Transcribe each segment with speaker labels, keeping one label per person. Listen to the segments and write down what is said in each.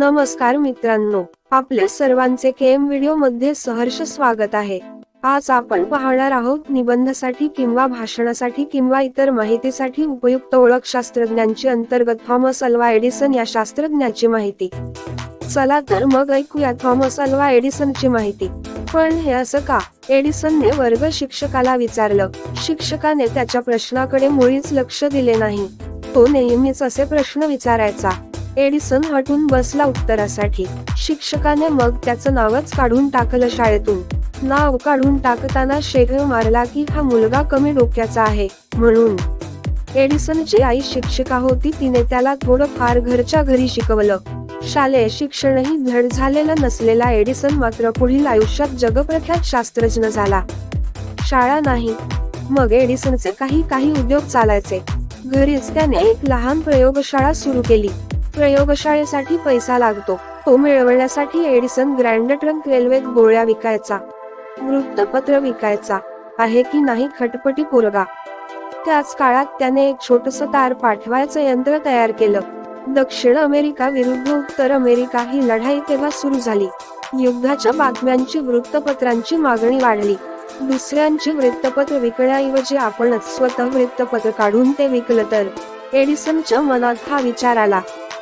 Speaker 1: नमस्कार मित्रांनो आपल्या सर्वांचे केम व्हिडिओमध्ये सहर्ष स्वागत आहे. आज आपण पाहणार आहोत निबंधासाठी किंवा भाषणासाठी किंवा इतर माहितीसाठी उपयुक्त ओळख शास्त्रज्ञांची अंतर्गत थॉमस अल्वा एडिसन या शास्त्रज्ञाची माहिती. चला तर मग ऐकूया थॉमस अल्वा एडिसनची माहिती. पण हे असं का? एडिसनने वर्ग शिक्षकाला विचारलं. शिक्षकाने त्याच्या प्रश्नाकडे मुळीच लक्ष दिले नाही. तो नेहमीच असे प्रश्न विचारायचा. एडिसन हटून बसला उत्तरासाठी. शिक्षकाने मग त्याचं नावच काढून टाकलं शाळेतून. नाव काढून टाकताना शेख मारला की हा मुलगा कमी डोक्याचा आहे म्हणून. एडिसनची आई शिक्षिका होती तिने त्याला थोडं फार घरच्या घरी शिकवलं. शालेय शिक्षणही धड झालेलं नसलेला एडिसन मात्र पुढील आयुष्यात जगप्रख्यात शास्त्रज्ञ झाला. शाळा नाही. मग एडिसनचे काही काही उद्योग चालायचे. घरीच त्याने एक लहान प्रयोगशाळा सुरू केली. प्रयोगशाळेसाठी पैसा लागतो. तो मिळवण्यासाठी एडिसन ग्रँड ट्रंक रेल्वेत गोळ्या विकायचा. वृत्तपत्र विकायचा. आहे की नाही खटपटी पोरगा? त्याच काळात त्याने एक छोटस तार पाठवायचं यंत्र तयार केलं. दक्षिण अमेरिका विरुद्ध उत्तर अमेरिका ही लढाई तेव्हा सुरू झाली. युद्धाच्या बातम्यांची वृत्तपत्रांची मागणी वाढली. दुसऱ्यांची वृत्तपत्र विकण्याऐवजी आपणच स्वतः वृत्तपत्र काढून ते विकलं तर? एडिसनच्या मनात हा विचार आला.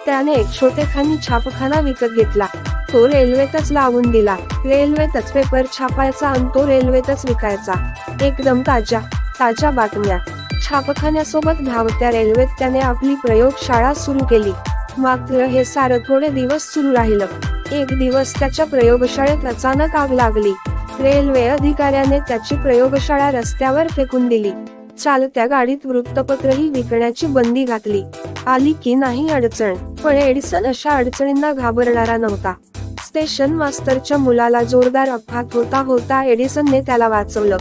Speaker 1: त्याने एक छोटेखानी छापखाना विकत घेतला. तो रेल्वेतच लावून दिला. रेल्वेतच पेपर छापायचा आणि तो रेल्वेतच विकायचा. एकदम ताज्या ताज्या बातम्या. छापखान्यासोबत धावत्या रेल्वेत त्याने आपली प्रयोगशाळा सुरू केली. मात्र हे सारं थोडे दिवस सुरू राहिलं. एक दिवस त्याच्या प्रयोगशाळेत अचानक आग लागली. रेल्वे अधिकाऱ्याने त्याची प्रयोगशाळा रस्त्यावर फेकून दिली. चालत्या गाडीत वृत्तपत्रही विकण्याची बंदी घातली. आली की नाही अडचण पण एडिसन अशा अडचणींना घाबरणारा नव्हता. स्टेशन मास्तरच्या मुलाला जोरदार अपघात होता होता एडिसनने त्याला वाचवलं.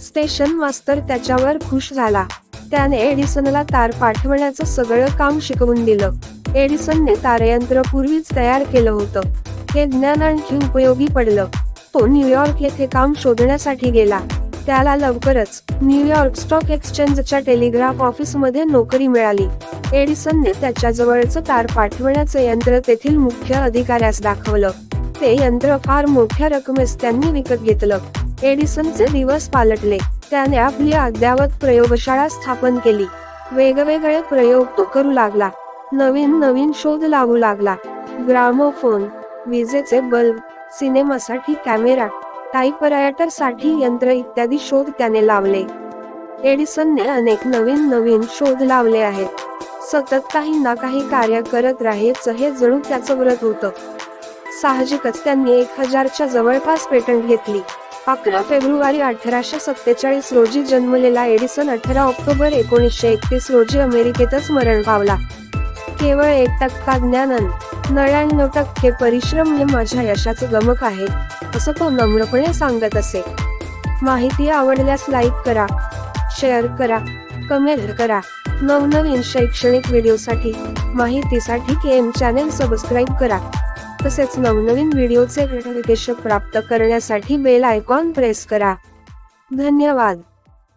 Speaker 1: स्टेशन मास्तर त्याच्यावर खुश झाला. त्याने एडिसनला तार पाठवण्याचं सगळं काम शिकवून दिलं. एडिसनने तारयंत्र पूर्वीच तयार केलं होतं. हे ज्ञान आणखी उपयोगी पडलं. तो न्यूयॉर्क येथे काम शोधण्यासाठी गेला. त्याला लवकरच न्यूयॉर्क स्टॉक एक्सचेंजच्या टेलिग्राफ ऑफिसमध्ये नोकरी मिळाली. एडिसनने त्याच्या जवळचं तार पाठवण्याचं यंत्र तेथील मुख्य अधिकाऱ्यास दाखवलं. ते यंत्र फार मोठ्या रकमेस त्यांनी विकत घेतलं. एडिसनचे दिवस पालटले. त्याने आपली अद्यावत प्रयोगशाळा स्थापन केली. वेगवेगळे प्रयोग तो करू लागला. नवीन नवीन शोध लावू लागला. ग्रामोफोन विजेचे बल्ब सिनेमासाठी कॅमेरा टाईपरायटरसाठी यंत्र इत्यादी शोध त्याने लावले. एडिसनने अनेक नवीन नवीन शोध लावले आहेत. सतत काही ना काही कार्य करत राहायचं हे जणू त्याचं व्रत होतं. साहजिकच त्यांनी एक हजारच्या जवळपास पेटंट घेतली. अकरा फेब्रुवारी अठराशे सत्तेचाळीस रोजी जन्मलेला एडिसन अठरा ऑक्टोबर एकोणीसशे एकतीस रोजी अमेरिकेतच मरण पावला. केवळ एक टक्का ज्ञानन नव्याण्णव टक्के परिश्रम हे माझ्या यशाचे गमक आहे असं तो नम्रपणे सांगत असे. माहिती आवडल्यास लाईक करा शेअर करा कमेंट करा. नवनवीन शैक्षणिक व्हिडिओसाठी माहितीसाठी के एम चॅनेल सबस्क्राईब करा. तसेच नवनवीन व्हिडिओचे नोटिफिकेशन प्राप्त करण्यासाठी बेल आयकॉन प्रेस करा. धन्यवाद.